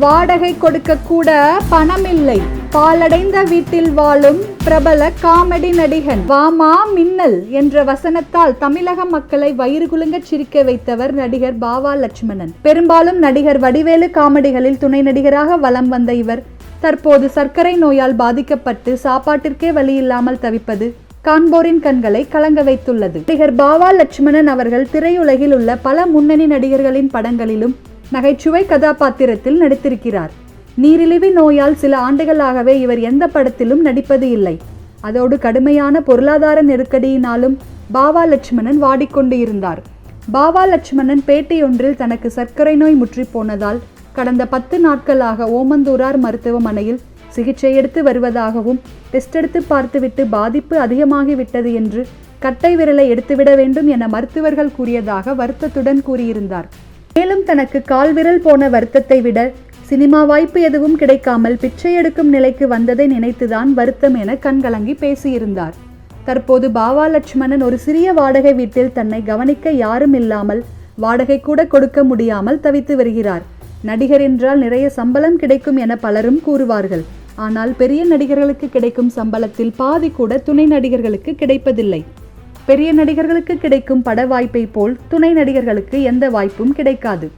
வாடகை கொடுக்க கூட பணமில்லை. பாலடைந்த வீட்டில் வாழும் பிரபல காமெடி நடிகன் வாமா மின்னல் என்ற வசனத்தால் தமிழக மக்களை வயிறு குலுங்க சிரிக்க வைத்தவர் நடிகர் பாவா லட்சுமணன். பெரும்பாலும் நடிகர் வடிவேலு காமெடிகளில் துணை நடிகராக வலம் வந்த இவர் தற்போது சர்க்கரை நோயால் பாதிக்கப்பட்டு சாப்பாட்டிற்கே வழி இல்லாமல் தவிப்பது காண்போரின் கண்களை கலங்க வைத்துள்ளது. நடிகர் பாவா லட்சுமணன் அவர்கள் திரையுலகில் உள்ள பல முன்னணி நடிகர்களின் படங்களிலும் நகைச்சுவை கதாபாத்திரத்தில் நடித்திருக்கிறார். நீரிழிவு நோயால் சில ஆண்டுகளாகவே இவர் எந்த படத்திலும் நடிப்பது இல்லை. அதோடு கடுமையான பொருளாதார நெருக்கடியினாலும் பாவா லட்சுமணன் வாடிக்கொண்டு இருந்தார். பாவா லட்சுமணன் பேட்டியொன்றில் தனக்கு சர்க்கரை நோய் முற்றி போனதால் கடந்த பத்து நாட்களாக ஓமந்தூரார் மருத்துவமனையில் சிகிச்சை எடுத்து வருவதாகவும் டெஸ்ட் எடுத்து பார்த்துவிட்டு பாதிப்பு அதிகமாகிவிட்டது என்று கட்டை விரலை எடுத்துவிட வேண்டும் என மருத்துவர்கள் கூறியதாக வருத்தத்துடன் கூறியிருந்தார். மேலும் தனக்கு கால்விரல் போன வருத்தத்தை விட சினிமா வாய்ப்பு எதுவும் கிடைக்காமல் பிச்சை எடுக்கும் நிலைக்கு வந்ததை நினைத்துதான் வருத்தம் என கண்கலங்கி பேசியிருந்தார். தற்போது பாவா லட்சுமணன் ஒரு சிறிய வாடகை வீட்டில் தன்னை கவனிக்க யாரும் இல்லாமல் வாடகை கூட கொடுக்க முடியாமல் தவித்து வருகிறார். நடிகர் என்றால் நிறைய சம்பளம் கிடைக்கும் என பலரும் கூறுவார்கள். ஆனால் பெரிய நடிகர்களுக்கு கிடைக்கும் சம்பளத்தில் பாதி கூட துணை நடிகர்களுக்கு கிடைப்பதில்லை. பெரிய நடிகர்களுக்கு கிடைக்கும் பட வாய்ப்பை போல் துணை நடிகர்களுக்கு எந்த வாய்ப்பும் கிடைக்காது.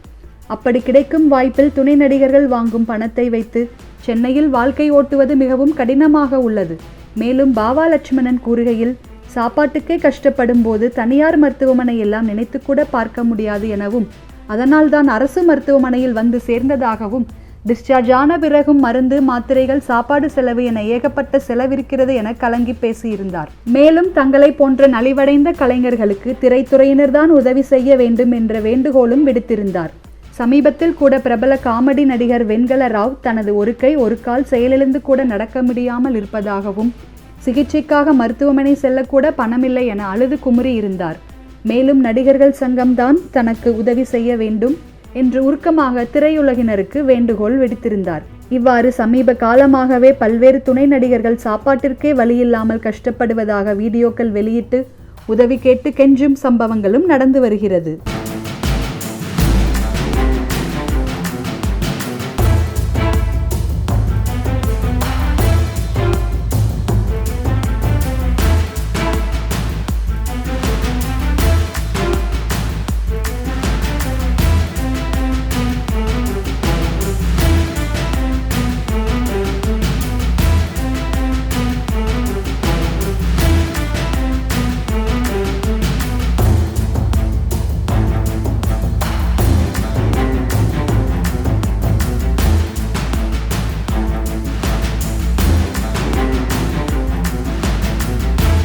அப்படி கிடைக்கும் வாய்ப்பில் துணை நடிகர்கள் வாங்கும் பணத்தை வைத்து சென்னையில் வாழ்க்கை ஓட்டுவது மிகவும் கடினமாக உள்ளது. மேலும் பாவா லட்சுமணன் கூறுகையில் சாப்பாட்டுக்கே கஷ்டப்படும் போது தனியார் மருத்துவமனை எல்லாம் நினைத்து கூட பார்க்க முடியாது எனவும் அதனால்தான் அரசு மருத்துவமனையில் வந்து சேர்ந்ததாகவும் டிஸ்சார்ஜ் ஆன பிறகும் மருந்து மாத்திரைகள் சாப்பாடு செலவு என ஏகப்பட்ட செலவிருக்கிறது என கலங்கி பேசியிருந்தார். மேலும் தங்களை போன்ற நலிவடைந்த கலைஞர்களுக்கு திரைத்துறையினர் தான் உதவி செய்ய வேண்டும் என்ற வேண்டுகோளும் விடுத்திருந்தார். சமீபத்தில் கூட பிரபல காமெடி நடிகர் வெண்கல ராவ் தனது ஒரு கை ஒரு கால் செயலிழந்து கூட நடக்க முடியாமல் இருப்பதாகவும் சிகிச்சைக்காக மருத்துவமனை செல்லக்கூட பணமில்லை என அழுது குமுறி இருந்தார் மேலும் நடிகர்கள் சங்கம்தான் தனக்கு உதவி செய்ய வேண்டும் என்று உருக்கமாக திரையுலகினருக்கு வேண்டுகோள் விடுத்திருந்தார். இவ்வாறு சமீப காலமாகவே பல்வேறு துணை நடிகர்கள் சாப்பாட்டிற்கே வழியில்லாமல் கஷ்டப்படுவதாக வீடியோக்கள் வெளியிட்டு உதவி கேட்டு கெஞ்சும் சம்பவங்களும் நடந்து வருகிறது.